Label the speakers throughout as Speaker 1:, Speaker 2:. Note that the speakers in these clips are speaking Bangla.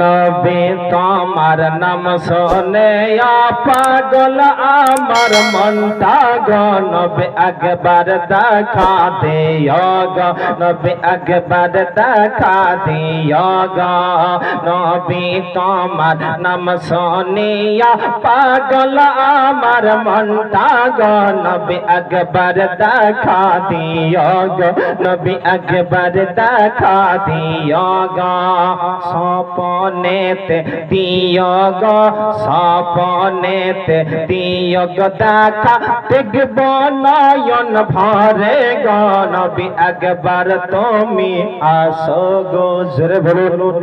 Speaker 1: নবী, তোমার নাম শোনে পাগল, আমার মনটা গো নবী, একবার দেখা দিও গো। নবী, একবার দেখা দিও নবী, তোমার নাম শোনিয়া পাগল, আমার মনটা গো নবী, একবার দেখা দিও নবী, একবার দেখা দিও গো। স্বপনেতে দিও গো, স্বপনেতে দিও গো, দেখা দেখব নয়ন ভরে গো, নবী একবার তুমি আসো গো। জোরে বলুন।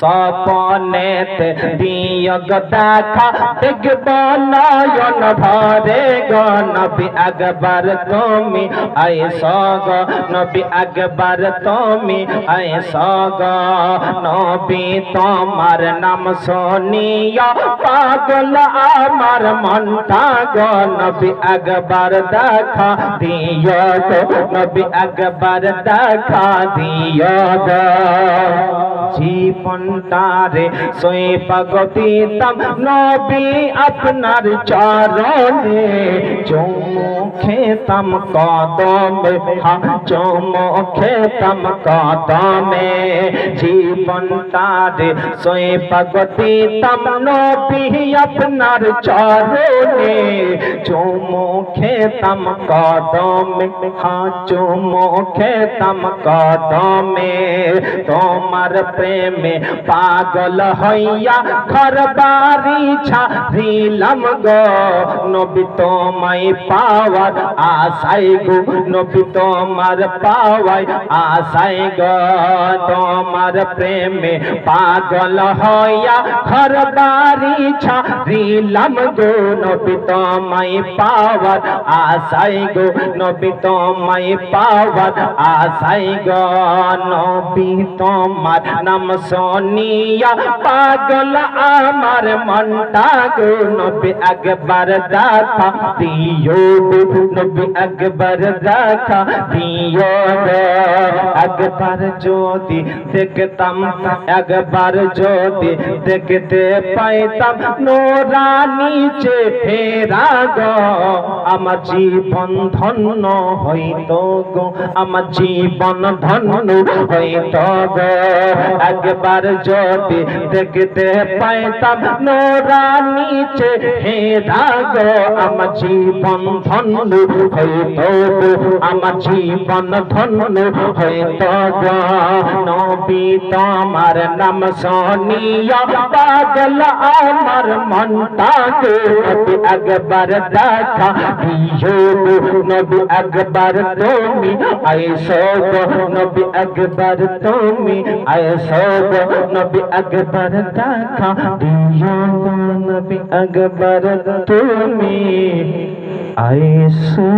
Speaker 1: স্বপনেতে দিও গো, দেখা দেখব নয়ন ভরে গো, নবী একবার তুমি আইসো গো, নবী একবার তুমি আইসো গো। নবী তোমার নাম শুনিয়া পাগল আমার মনটা গো নবী একবার দেখা দিও গো, নবী একবার দেখা দিও গো। জীবনটারে সই পাগতিতাম নবী আপনার চরণে চুমু খেতাম কদমে, হা চুমু খেতাম কদমে জীবনটারে সই পাগতিতাম নবী আপনার চরণে। চুমু খেতাম কদমে হা চুমু খেতাম কদমে। তোমার প্রেমে পাগল হইয়া ঘর বাড়ি ছাড়িলাম গো। নবী তোমায় পাওয়ার আশাই গো। নবী তোমার পাওয়াই আশাই গো। তোমার প্রেমে পাগল হইয়া ঘর বাড়ি ছাড়িলাম গো নবী, তোমায় পাওয়ার আশাই গো নবী, তোমায় পাওয়ার আশাই গো নবী, তোমার নাম সোনিয়া পাগল আমার মনটা গো নবী, একবার দেখা দিও নবী, একবার দেখা দিও একবার যদি দেখতাম একবার যদি দেখতে পাইতাম নোরানি চে ফেরা গো আমার জীবন ধন্য হইতো গো, আমার জীবন ধন্য হইতো গো। একবার যদি দেখতে পাইতাম নোরানি চে ফেরা গো আমার জীবন ধন্য হইতো গো, আমার জীবন ধন্য হইতো গো। নবী তোমার নাম শুনিয়া পাগল আমার মনটা গো নবী একবার দেখা। দিও নবী একবার তুমি আইসো নবী একবার তুমি আইসো নবী একবার দেখা। দিও নবী একবার তুমি আইসো